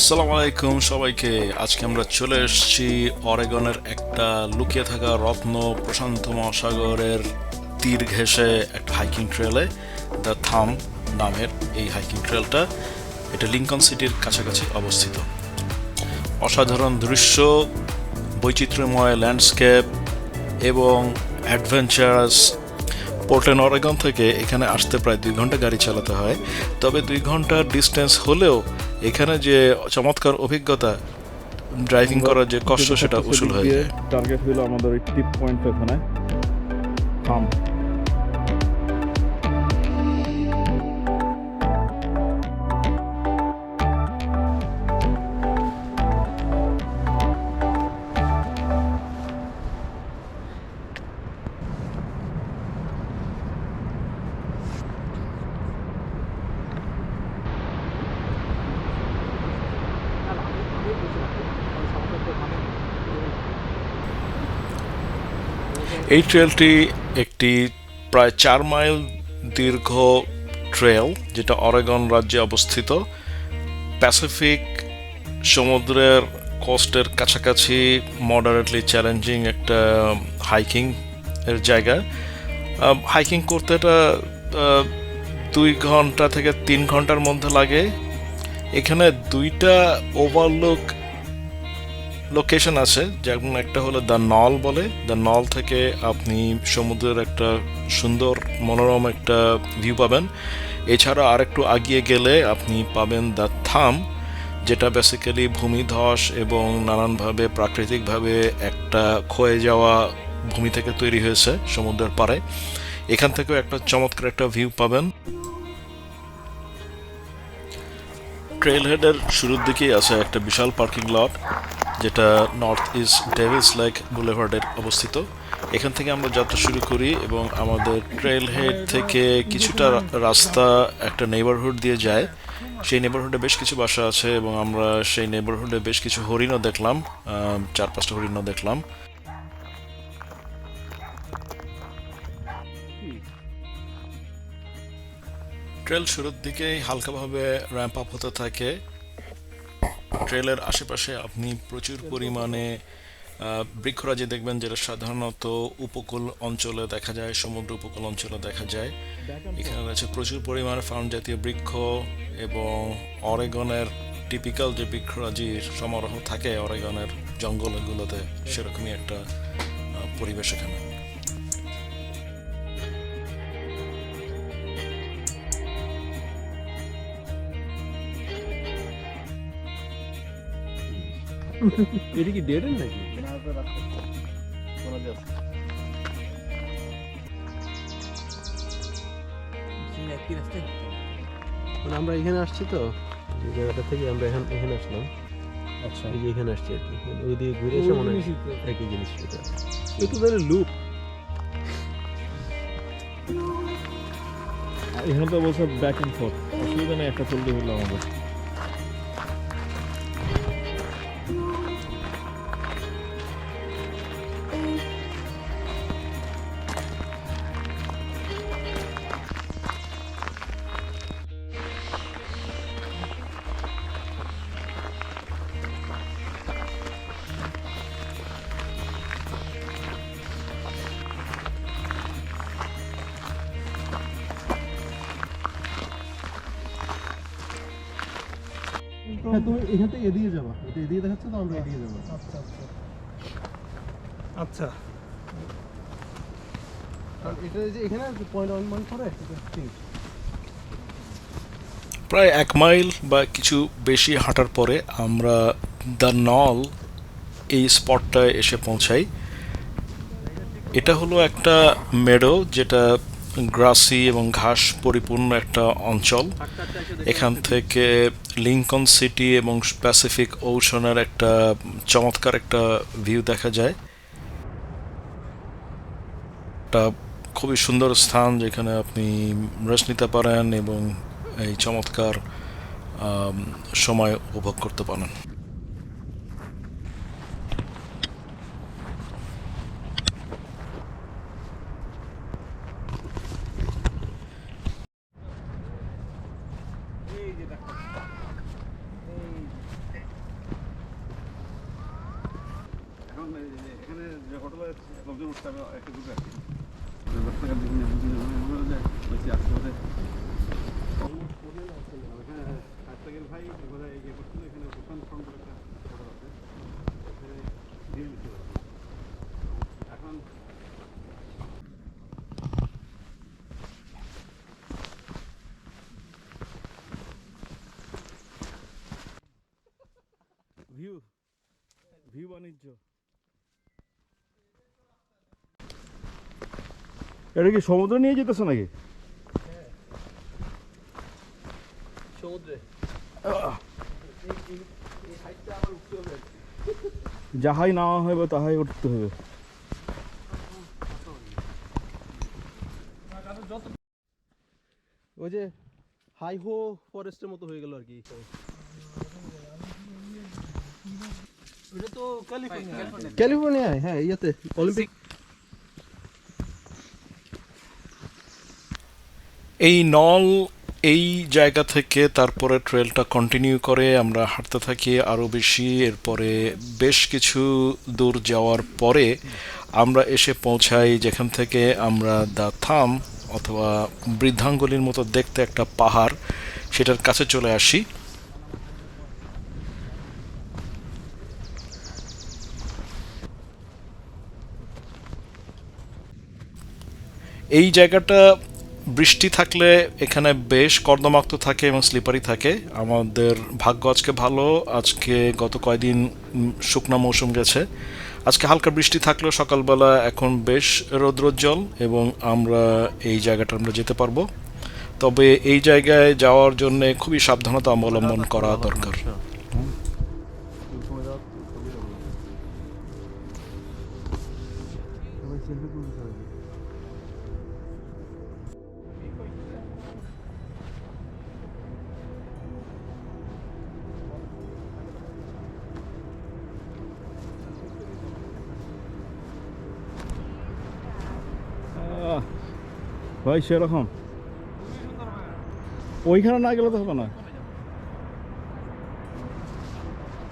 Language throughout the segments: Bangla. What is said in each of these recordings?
আসসালামু আলাইকুম সবাইকে। আজকে আমরা চলে এসেছি অরেগনের একটা লুকিয়ে থাকা রত্ন প্রশান্ত মহাসাগরের তীর ঘেঁষে একটা হাইকিং ট্রেলে দ্য থাম নামের এই হাইকিং ট্রেলটা এটা লিঙ্কন সিটির কাছাকাছি অবস্থিত। অসাধারণ দৃশ্য, বৈচিত্র্যময় ল্যান্ডস্কেপ এবং অ্যাডভেঞ্চারাস পোর্টেন অরেগন থেকে এখানে আসতে প্রায় দুই ঘণ্টা গাড়ি চালাতে হয়। তবে দুই ঘণ্টার ডিস্টেন্স হলেও এখানে যে চমৎকার অভিজ্ঞতা ড্রাইভিং করার যে কষ্ট, সেটা উসুল হয়ে যায়। টার্গেট হলো আমাদের ওই টিপ পয়েন্ট এখানে। থাম এই ট্রেলটি একটি প্রায় চার মাইল দীর্ঘ ট্রেল যেটা অরেগন রাজ্যে অবস্থিত। প্যাসিফিক সমুদ্রের কোস্টের কাছাকাছি মডারেটলি চ্যালেঞ্জিং একটা হাইকিং এর জায়গা। হাইকিং করতে এটা আহ, দুই ঘণ্টা থেকে তিন ঘণ্টার মধ্যে লাগে। এখানে দুইটা ওভারলুক লোকেশন আছে, যেমন একটা হলো দ্য নল বলে। দ্য নল থেকে আপনি সমুদ্রের একটা সুন্দর, মনোরম একটা ভিউ পাবেন। এছাড়া আরেকটু আগিয়ে গেলে আপনি পাবেন দ্য থাম যেটা বেসিক্যালি ভূমিধস এবং নানানভাবে প্রাকৃতিকভাবে একটা ক্ষয়ে যাওয়া ভূমি থেকে তৈরি হয়েছে সমুদ্রের পাড়ে। এখান থেকেও একটা চমৎকার একটা ভিউ পাবেন। ট্রেল হেডের শুরুর দিকেই আছে একটা বিশাল পার্কিং লট যেটা নর্থ ইস্ট ডেভিলস লেক বুলেভার্ডের অবস্থিত। এখান থেকে আমরা যাত্রা শুরু করি এবং আমাদের ট্রেল হেড থেকে কিছুটা রাস্তা একটা নেবারহুড দিয়ে যায়। সেই নেবারহুডে বেশ কিছু বাসা আছে এবং আমরা সেই নেবারহুডে বেশ কিছু হরিণও দেখলাম চার পাঁচটা হরিণও দেখলাম। ট্রেল শুরুর দিকেই হালকাভাবে র্যাম্প আপ হতে থাকে। ট্রেলের আশেপাশে আপনি প্রচুর পরিমাণে বৃক্ষরাজি দেখবেন যেটা সাধারণত উপকূল অঞ্চলে দেখা যায়, সমুদ্র উপকূল অঞ্চলে দেখা যায়। এখানে রয়েছে প্রচুর পরিমাণে ফার্ম জাতীয় বৃক্ষ এবং অরেগনের টিপিক্যাল যে বৃক্ষরাজির সমারোহ থাকে অরেগনের জঙ্গলগুলোতে, সেরকমই একটা পরিবেশ এখানে। এটা কি ডেড নাকি মানে আমরা এখানে আসছি তো এই জায়গাটা থেকে আমরা এখানে এখানে আসলাম আচ্ছা এই যে এখানে আসছি আর কি ওই দিকে ঘুরে এসে মনে হয় একই জিনিস এটা একটু ধরে লুপ এখানে তো বলছে ব্যাক এন্ড ফোর্থ অসুবিধা নেই একটা চলতে হলো আমাদের তুমি এখান থেকে এদিকে যাবা। এটা এদিকে দেখাচ্ছে তো আমরা এদিকে যাব। আচ্ছা কারণ এটা যে এখানে পয়েন্ট ওয়ান পয়েন্ট করে প্রায় এক মাইল বা কিছু বেশি হাঁটার পরে আমরা দ্য নল এই স্পটটায় এসে পৌঁছাই। এটা হলো একটা মেডো যেটা গ্রাসি এবং ঘাস পরিপূর্ণ একটা অঞ্চল। এখান থেকে লিঙ্কন সিটি এবং প্যাসিফিক ওশনের একটা চমৎকার একটা ভিউ দেখা যায়। একটা খুবই সুন্দর স্থান যেখানে আপনি রেস্ট নিতে পারেন এবং এই চমৎকার সময় উপভোগ করতে পারেন এখানে যে হোটেলে লোকজন উঠতে হবে একটা গ্রুপে আর কি দশ টাকা বিভিন্ন বিভিন্ন যে বেশি আসতে হবে কাস্তাগের ভাই এবারে ইয়ে করছিল এখানে ওখান ফোন করে একটা হোটেল আছে এখানে দিয়ে দিতে এখন ভিউ ভিউ বাণিজ্য। এটা কি সমুদ্র নিয়ে যেতেছে নাকি? সমুদ্রে। যাহাই নেওয়া হবে তাহাই উঠতে হবে ওই যে হাই হো ফরেস্টের মতো হয়ে গেল আর কি ওটা তো ক্যালিফোর্নিয়া ক্যালিফোর্নিয়ায় হ্যাঁ ইয়াতে অলিম্পিক। এই নল এই জায়গা থেকে তারপরে ট্রেলটা কন্টিনিউ করে আমরা হাঁটতে থাকি আরও বেশি। এরপরে বেশ কিছু দূর যাওয়ার পরে আমরা এসে পৌঁছাই যেখান থেকে আমরা দ্য থাম অথবা বৃদ্ধাঙ্গলির মতো দেখতে একটা পাহাড় সেটার কাছে চলে আসি। এই জায়গাটা বৃষ্টি থাকলে এখানে বেশ কর্দমাক্ত থাকে এবং স্লিপারি থাকে। আমাদের ভাগ্য আজকে ভালো। আজকে গত কয়দিন শুকনো মৌসুম গেছে। আজকে হালকা বৃষ্টি থাকলেও সকালবেলা এখন বেশ রৌদ্রোজ্জ্বল এবং আমরা এই জায়গাটা আমরা যেতে পারব। তবে এই জায়গায় যাওয়ার জন্য খুবই সাবধানতা অবলম্বন করা দরকার। ভাই, সেরকম। ওইখানে না গেলে তো হবে না।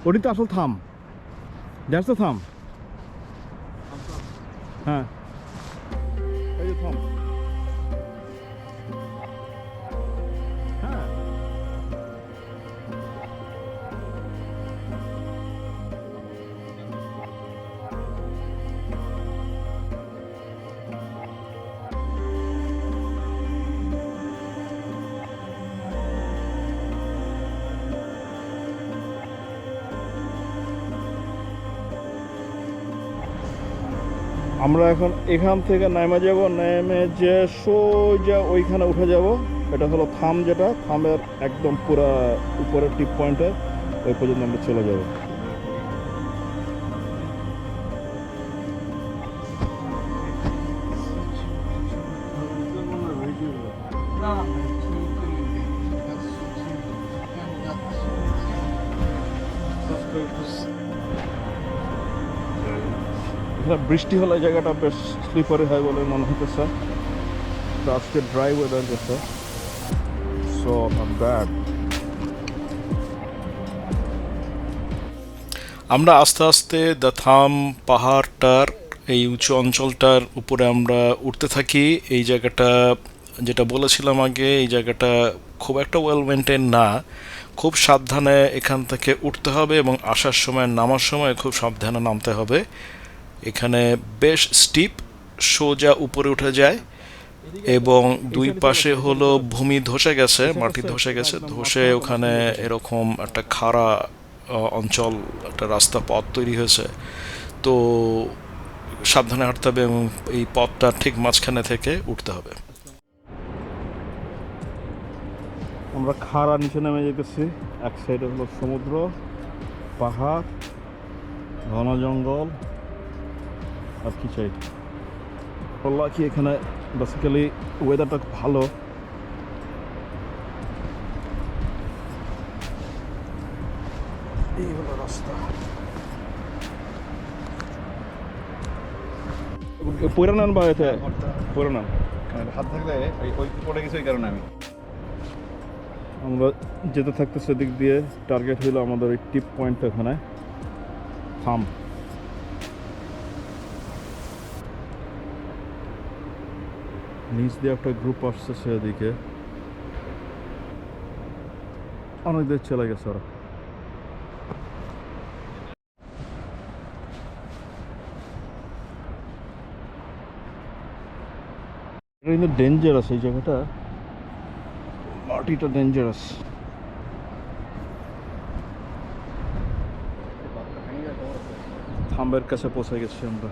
ওটি তো আসল থাম। দ্যাটস দ্য থাম। হ্যাঁ। আমরা এখন এখান থেকে নেমে যাব নেমে যে সোজা ওইখানে উঠে যাব। এটা হলো থাম যেটা, থামের একদম পুরা উপরের টিপ পয়েন্টে ওই পর্যন্ত আমরা চলে যাব। এখানে বৃষ্টি হলে জায়গাটা বেশ স্লিপারি হয় বলে মনে হতেছে তো আজকে ড্রাই ওয়েদার গেছে। সো ব্যাড আমরা আস্তে আস্তে দ্য থাম পাহাড়টার, এই উঁচু অঞ্চলটার উপরে আমরা উঠতে থাকি। এই জায়গাটা, যেটা বলেছিলাম আগে, এই জায়গাটা খুব একটা ওয়েল মেনটেন না। খুব সাবধানে এখান থেকে উঠতে হবে এবং আসার সময়, নামার সময় খুব সাবধানে নামতে হবে। এখানে বেশ স্টিপ সোজা উপরে উঠে যায় এবং দুই পাশে হলো ভূমি ধসে গেছে মাটি ধসে গেছে ধসে ওখানে এরকম একটা খাড়া অঞ্চল একটা রাস্তা পথ তৈরি হয়েছে। তো সাবধানে হাঁটতে হবে এবং এই পথটা ঠিক মাঝখানে থেকে উঠতে হবে। আমরা খাড়া নিচে নেমে যেতেছি এক সাইডে হলো সমুদ্র পাহাড় ঘন জঙ্গল। আর কি চাই? বললাম কি এখানে বেসিক্যালি ওয়েদারটা খুব ভালো। এই হলো রাস্তা। নেন বা এতে? পড়ে নেন হাত থাকলে ওই পড়ে গেছে ওই কারণে আমি। আমরা যেতে থাকতে সেদিক দিয়ে টার্গেট হলো আমাদের ওই টিপ পয়েন্ট এখানে। থাম নিচ দিয়ে একটা গ্রুপ আসছে সেদিকে। অনেক দূর চলে গেছে ওরা। কিন্তু ডেঞ্জারাস এই জায়গাটা। মাটিটা ডেঞ্জারাস থাম্বের কাছে পৌঁছে গেছি আমরা।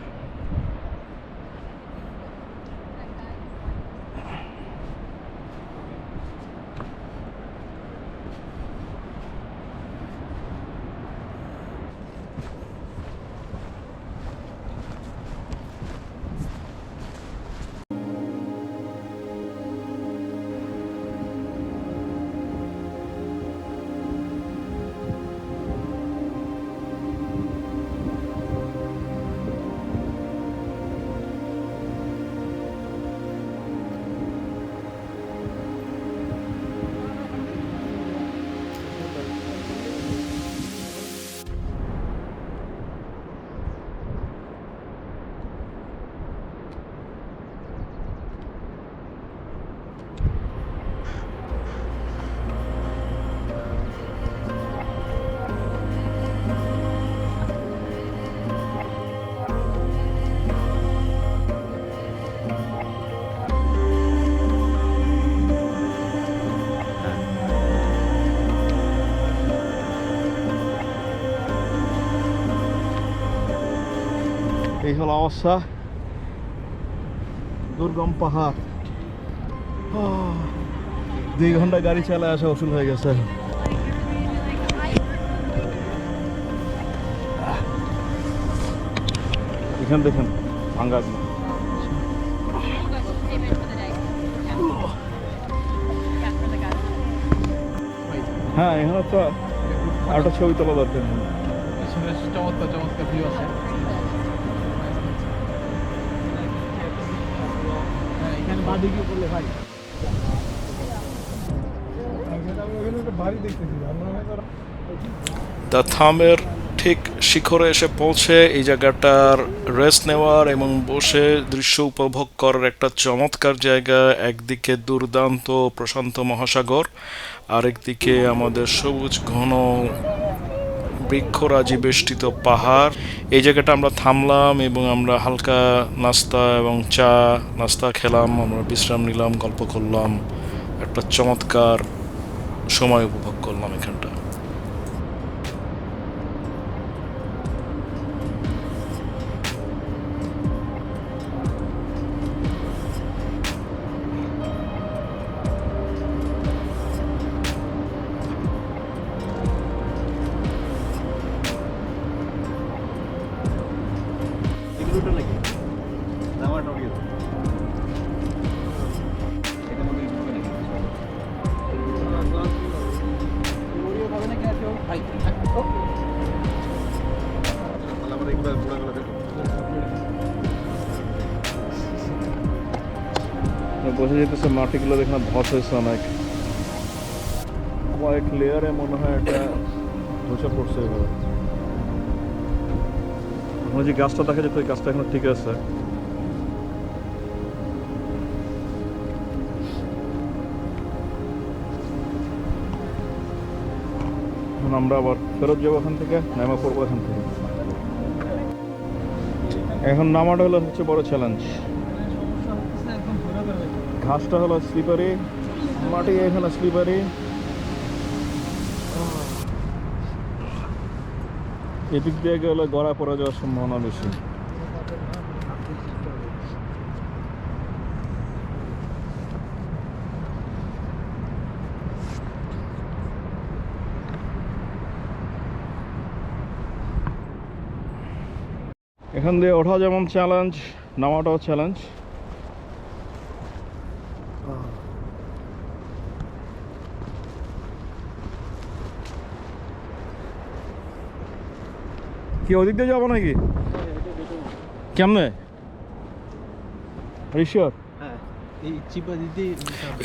হলো অবস্থা। দুর্গম পাহাড়। দুই ঘণ্টা গাড়ি চালায় আসা ওষুধ হয়ে গেছে। এখান দেখেন, ভাঙ্গা. হ্যাঁ এখানে তো একটা ছবি তোলা দরকার। চমৎকার চমৎকার ভিউ আছে। দ্য থামের ঠিক শিখরে এসে পৌঁছে এই জায়গাটার রেস্ট নেওয়ার এবং বসে দৃশ্য উপভোগ করার একটা চমৎকার জায়গা, একদিকে দুর্দান্ত প্রশান্ত মহাসাগর, আরেকদিকে আমাদের সবুজ ঘন বৃক্ষরাজি বেষ্টিত পাহাড়। এই জায়গাটা আমরা থামলাম এবং আমরা হালকা নাস্তা এবং চা, নাস্তা খেলাম, আমরা বিশ্রাম নিলাম, গল্প করলাম। একটা চমৎকার সময় উপভোগ করলাম এখানটা। এগুলোটা নাকি? আমরা দেখো বোঝা যেতেছে মাটিগুলো দেখে ধস হয়েছে অনেক। কয়েক লেয়ারে মনে হয় এটা ধসে পড়ছে এভাবে। এখন যে গাছটা দেখা যেত গাছটা এখন ঠিক আছে। আমরা আবার ফেরত যাব ওখান থেকে, নামা পড়ব এখান থেকে। এখন নামাটা হলো হচ্ছে বড় চ্যালেঞ্জ ঘাসটা হলো স্লিপারি মাটি এখানে স্লিপারি এদিক দিয়ে গেলে গড়া পড়ে যাওয়ার সম্ভাবনা বেশি। এখান দিয়ে ওঠা যেমন চ্যালেঞ্জ নামাটাও চ্যালেঞ্জ কি, ওদিক দিয়ে যাব নাকি? কেমনে?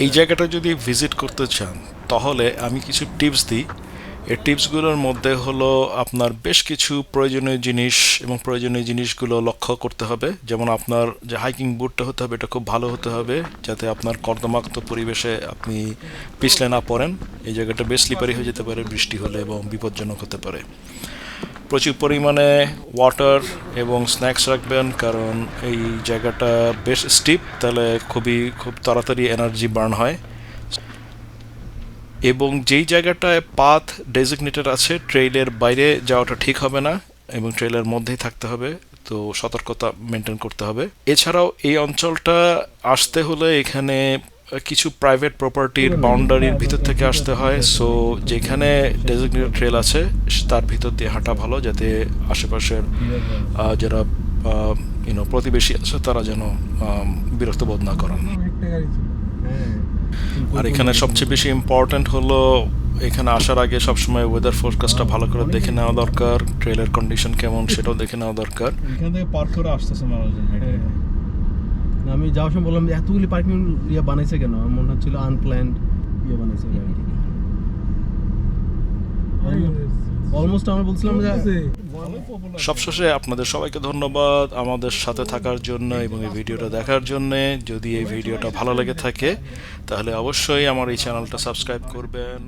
এই জায়গাটা যদি ভিজিট করতে চান, তাহলে আমি কিছু টিপস দিই। এই টিপসগুলোর মধ্যে হলো আপনার বেশ কিছু প্রয়োজনীয় জিনিস এবং প্রয়োজনীয় জিনিসগুলো লক্ষ্য করতে হবে। যেমন আপনার যে হাইকিং বুটটা হতে হবে, এটা খুব ভালো হতে হবে, যাতে আপনার কর্দমাক্ত পরিবেশে আপনি পিছলে না পড়েন। এই জায়গাটা বেশ স্লিপারি হয়ে যেতে পারে, বৃষ্টি হলে এবং বিপজ্জনক হতে পারে। প্রচুর পরিমাণে ওয়াটার এবং স্ন্যাক্স রাখবেন, কারণ এই জায়গাটা বেশ স্টিপ তাহলে খুবই, খুব তাড়াতাড়ি এনার্জি বার্ন হয়। এবং যেই জায়গাটায় পাথ ডেজিগনেটেড আছে ট্রেইলের বাইরে যাওয়াটা ঠিক হবে না, এবং ট্রেইলের মধ্যেই থাকতে হবে, তো সতর্কতা মেনটেন করতে হবে। এছাড়াও এই অঞ্চলটা আসতে হলে এখানে কিছু প্রাইভেট প্রপার্টির বাউন্ডারির ভিতর থেকে আসতে হয়। সো যেখানে ডেজিগনেটেড ট্রেল আছে, তার ভিতর দিয়ে হাঁটা ভালো যাতে আশেপাশের যারা ইউনো প্রতিবেশী আছে, তারা যেন বিরক্ত বোধ না করেন। আর এখানে সবচেয়ে বেশি ইম্পর্ট্যান্ট হলো, এখানে আসার আগে সবসময় ওয়েদার ফোরকাস্টটা ভালো করে দেখে নেওয়া দরকার। ট্রেলের কন্ডিশন কেমন, সেটাও দেখে নেওয়া দরকার। এখান থেকে করে আসতেছে মানুষজন হ্যাঁ। আমি যাওয়ার সময় বললাম এতগুলি পার্কিং ইয়ে বানাইছে কেন? আমার মনে হচ্ছিল আনপ্ল্যান্ড ইয়ে বানাইছে অলমোস্ট বলছিলাম যে সবশেষে আপনাদের সবাইকে ধন্যবাদ আমাদের সাথে থাকার জন্য এবং এই ভিডিওটা দেখার জন্য। যদি এই ভিডিওটা ভালো লেগে থাকে, তাহলে অবশ্যই আমার এই চ্যানেলটা সাবস্ক্রাইব করবেন।